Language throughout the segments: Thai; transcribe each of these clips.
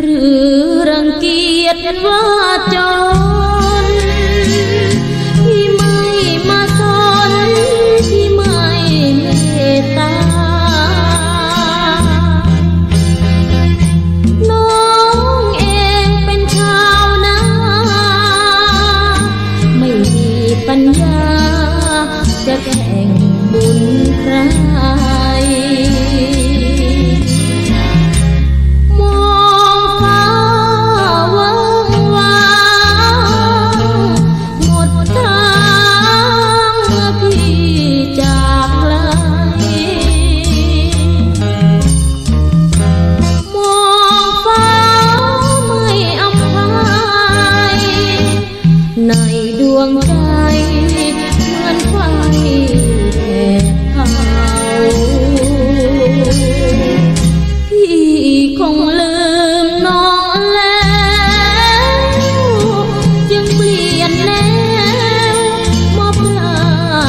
หรือรังเกียจว่าจนที่ไม่มาสนที่ไม่เมตตา น้องเองเป็นชาวนาไม่มีปัญญา ดวงใจเหมือนไฟแผดเผาพี่คงลืมน้องแล้ว จึงเปลี่ยนแนวมอบรั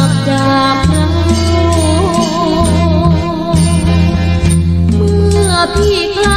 กจากเราเมื่อพี่ใคร